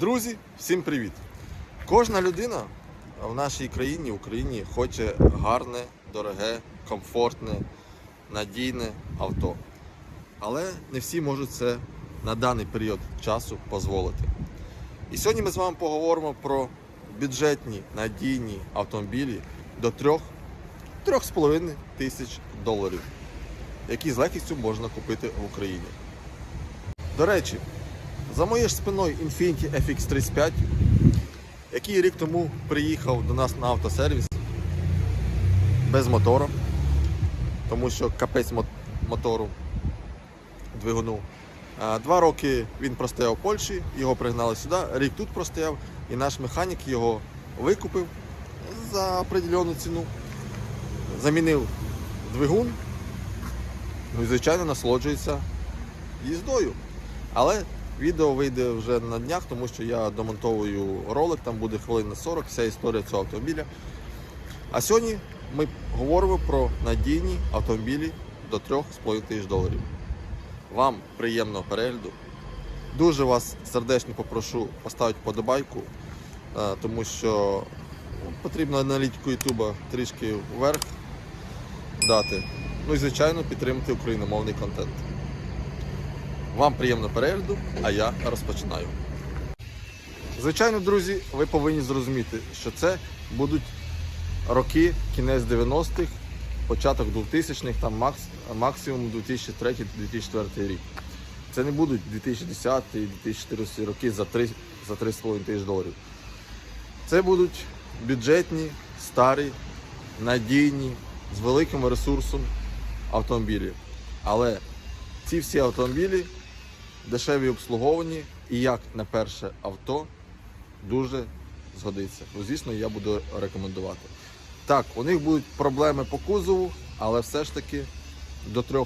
Друзі, всім привіт! Кожна людина в нашій країні, в Україні, хоче гарне, дороге, комфортне, надійне авто. Але не всі можуть це на даний період часу дозволити. І сьогодні ми з вами поговоримо про бюджетні надійні автомобілі до 3-3,5 тисяч доларів, які з легкістю можна купити в Україні. До речі, за моєю спиною Infiniti FX35, який рік тому приїхав до нас на автосервіс без мотора, тому що капець мо- мотору двигуну. Два роки він простояв в Польщі, його пригнали сюди, рік тут простояв, і наш механік його викупив за определену ціну, замінив двигун, ну і звичайно насолоджується їздою. Але відео вийде вже на днях, тому що я домонтовую ролик, там буде хвилин на 40, вся історія цього автомобіля. А сьогодні ми говоримо про надійні автомобілі до 3,5 тисяч доларів. Вам приємного перегляду. Дуже вас сердечно попрошу поставити подобайку, е, тому що ну, потрібно аналітику Ютуба трішки вверх дати. Ну і звичайно підтримати україномовний контент. Вам приємного перегляду, а я розпочинаю. Звичайно, друзі, ви повинні зрозуміти, що це будуть роки кінець 90-х, початок 2000-х, там макс, максимум 2003-2004 рік. Це не будуть 2010-2014 роки за 3, за 3,5 тисяч доларів. Це будуть бюджетні, старі, надійні, з великим ресурсом автомобілі. Але ці всі автомобілі дешеві обслуговані і як на перше авто дуже згодиться. Ну, звісно, я буду рекомендувати. Так, у них будуть проблеми по кузову, але все ж таки до 3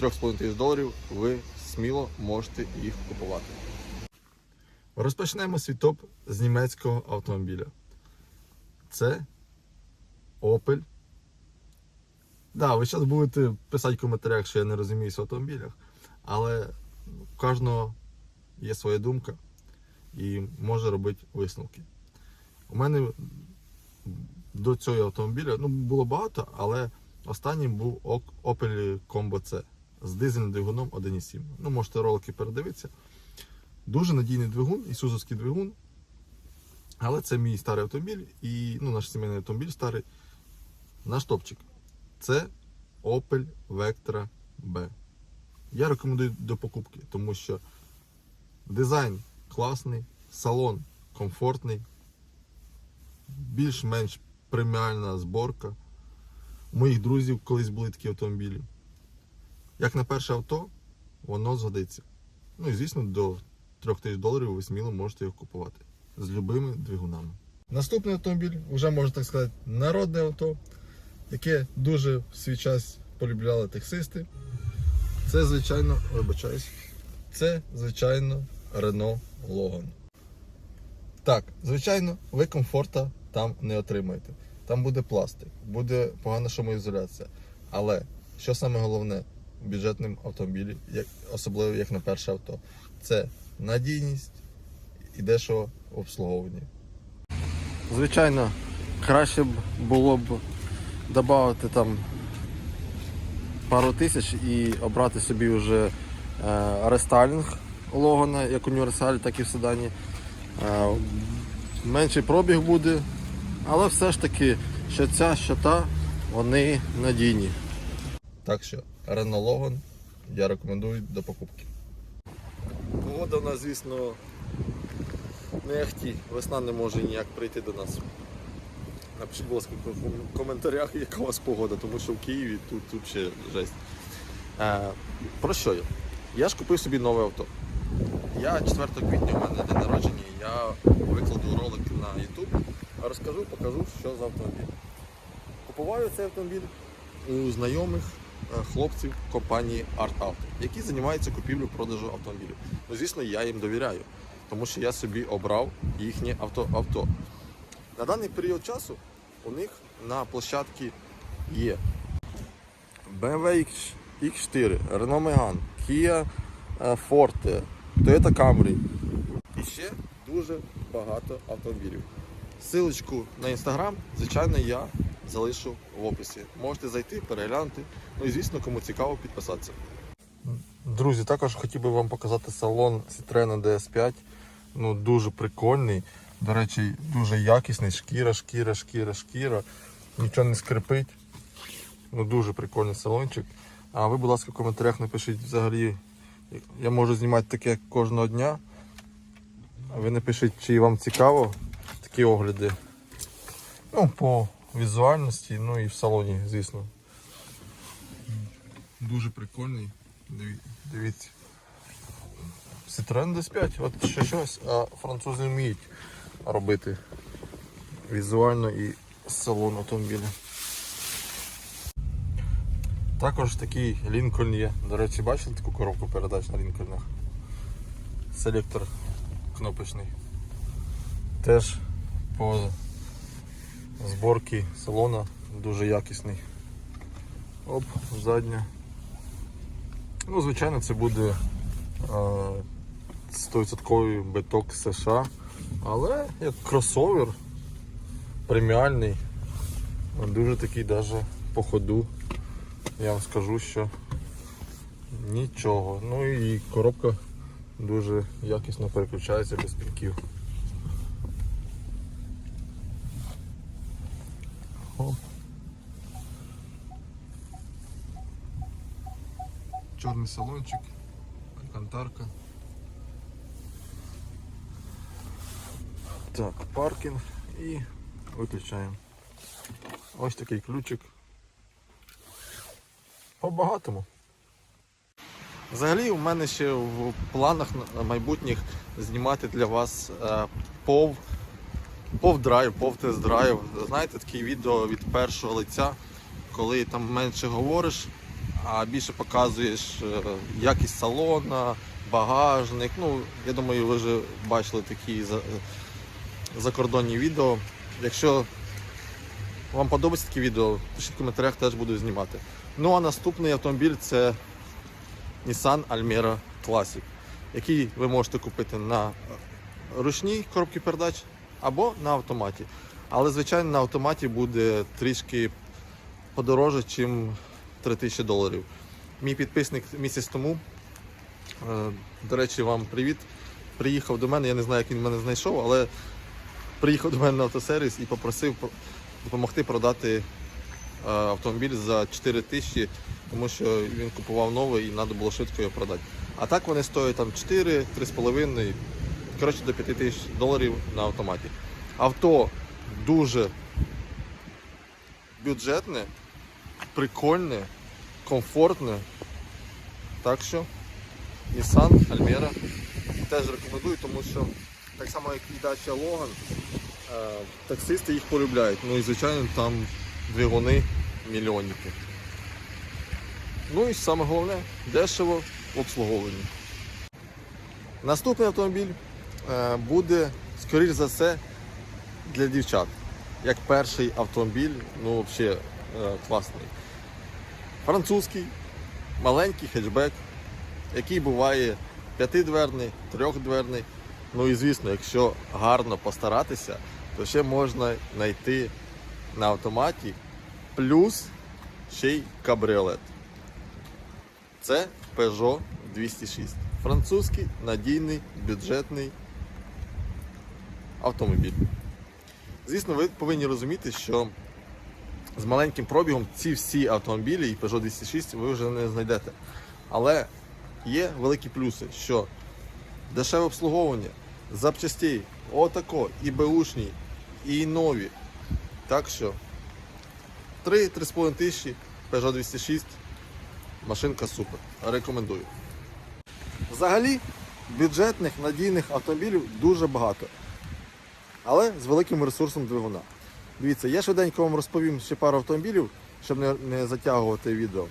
3,5 тисяч доларів ви сміло можете їх купувати. Розпочнемо свій топ з німецького автомобіля. Це Opel. Да, ви зараз будете писати в коментарях, що я не розуміюсь в автомобілях, але у кожного є своя думка і може робити висновки. У мене до цього автомобіля ну, було багато, але останнім був Opel Combo C з дизельним двигуном 1.7. Ну, можете ролики передивитися. Дуже надійний двигун, ісузовський двигун. Але це мій старий автомобіль і ну, наш сімейний автомобіль старий. Наш топчик. Це Opel Vectra B. Я рекомендую до покупки, тому що дизайн класний, салон комфортний, більш-менш преміальна зборка. У моїх друзів колись були такі автомобілі. Як на перше авто, воно згодиться. Ну і звісно, до 3 тисяч доларів ви сміло можете його купувати з любими двигунами. Наступний автомобіль, вже можна так сказати, народне авто, яке дуже в свій час полюбляли таксисти. Це, звичайно, вибачаюсь, це, звичайно, Renault Logan. Так, звичайно, ви комфорта там не отримаєте. Там буде пластик, буде погана шумоізоляція. Але що саме головне в бюджетному автомобілі, як, особливо як на перше авто, це надійність і дешево обслуговування. Звичайно, краще б було б додати там пару тисяч і обрати собі вже е, рестайлінг Логана, як універсаль, так і в седані. Е, менший пробіг буде, але все ж таки, що ця, що та, вони надійні. Так що, Renault Logan я рекомендую до покупки. Погода у нас, звісно, не ахті. Весна не може ніяк прийти до нас. Напишіть, будь ласка, в коментарях, яка у вас погода, тому що в Києві тут, тут ще жесть. Е, про що я? Я ж купив собі нове авто. Я 4 квітня у мене день народження, я викладу ролик на YouTube, розкажу, покажу, що за автомобіль. Купуваю цей автомобіль у знайомих е, хлопців компанії Art Auto, які займаються купівлею-продажу автомобілів. Ну, звісно, я їм довіряю, тому що я собі обрав їхнє авто. На даний період часу у них на площадці є BMW X- X4, Renault Megane, Kia е, Forte, Toyota Camry. І ще дуже багато автомобілів. Силочку на інстаграм, звичайно, я залишу в описі. Можете зайти, переглянути. Ну і звісно, кому цікаво, підписатися. Друзі, також хотів би вам показати салон Citroen DS5. Ну, дуже прикольний. До речі, дуже якісний. Шкіра, шкіра, шкіра, шкіра. Нічого не скрипить. Ну, дуже прикольний салончик. А ви, будь ласка, в коментарях напишіть взагалі. Я можу знімати таке кожного дня. А ви напишіть, чи вам цікаво такі огляди. Ну, по візуальності, ну і в салоні, звісно. Дуже прикольний. Диві- Дивіться. Citroen DS5, от ще щось, а французи вміють робити візуально і салон автомобіля. Також такий Lincoln є. До речі, бачили таку коробку передач на Лінкольнах? Селектор кнопочний. Теж по зборці салона дуже якісний. Оп, задня. Ну, звичайно, це буде е, 100% биток США, але як кросовер преміальний, дуже такий даже по ходу. Я вам скажу, що нічого. Ну і коробка дуже якісно переключається без пінків. Чорний салончик, алькантарка. Так, паркінг і виключаємо. Ось такий ключик. По-багатому. Взагалі у мене ще в планах майбутніх знімати для вас е, пов, пов-драйв, пов-тест-драйв. Знаєте, такі відео від першого лиця, коли там менше говориш, а більше показуєш е, якість салона, багажник. Ну, я думаю, ви вже бачили такі закордонні відео. Якщо вам подобається такі відео, пишіть в коментарях, теж буду знімати. Ну а наступний автомобіль це Nissan Almera Classic, який ви можете купити на ручній коробці передач або на автоматі. Але, звичайно, на автоматі буде трішки подорожче, ніж 3000 доларів. Мій підписник місяць тому, е, до речі, вам привіт. Приїхав до мене, я не знаю, як він мене знайшов, але приїхав до мене на автосервіс і попросив допомогти продати е, автомобіль за 4 тисячі, тому що він купував новий і треба було швидко його продати. А так вони стоять там 4, 3,5, коротше до 5 тисяч доларів на автоматі. Авто дуже бюджетне, прикольне, комфортне. Так що Nissan Almera теж рекомендую, тому що так само як і Dacia Logan, таксисти їх полюбляють. Ну і звичайно там двигуни мільйонники. Ну і саме головне, дешево в обслуговуванні. Наступний автомобіль е, буде, скоріш за все, для дівчат. Як перший автомобіль, ну взагалі е, класний. Французький, маленький хетчбек, який буває п'ятидверний, трьохдверний. Ну і звісно, якщо гарно постаратися, то ще можна знайти на автоматі плюс ще й кабріолет. Це Peugeot 206. Французький надійний бюджетний автомобіль. Звісно, ви повинні розуміти, що з маленьким пробігом ці всі автомобілі і Peugeot 206 ви вже не знайдете. Але є великі плюси, що дешеве обслуговування, запчастей, отако, і беушні, і нові. Так що 3-3,5 тисячі Peugeot 206 машинка супер. Рекомендую. Взагалі, бюджетних надійних автомобілів дуже багато. Але з великим ресурсом двигуна. Дивіться, я швиденько вам розповім ще пару автомобілів, щоб не, не затягувати відео,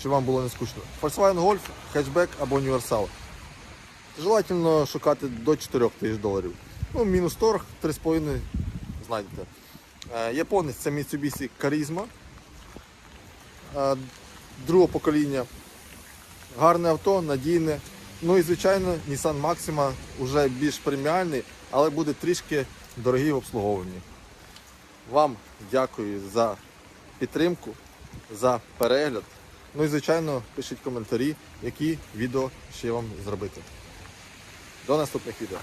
щоб вам було не скучно. Volkswagen Golf, хетчбек або універсал. Желательно шукати до 4 тисяч доларів. Ну, мінус торг 3,5 знайдете. Японець це Mitsubishi Charisma. Е, Другого покоління. Гарне авто, надійне. Ну і звичайно, Nissan Maxima вже більш преміальний, але буде трішки дорогий в обслуговуванні. Вам дякую за підтримку, за перегляд. Ну і звичайно, пишіть коментарі, які відео ще вам зробити. До наступних відео.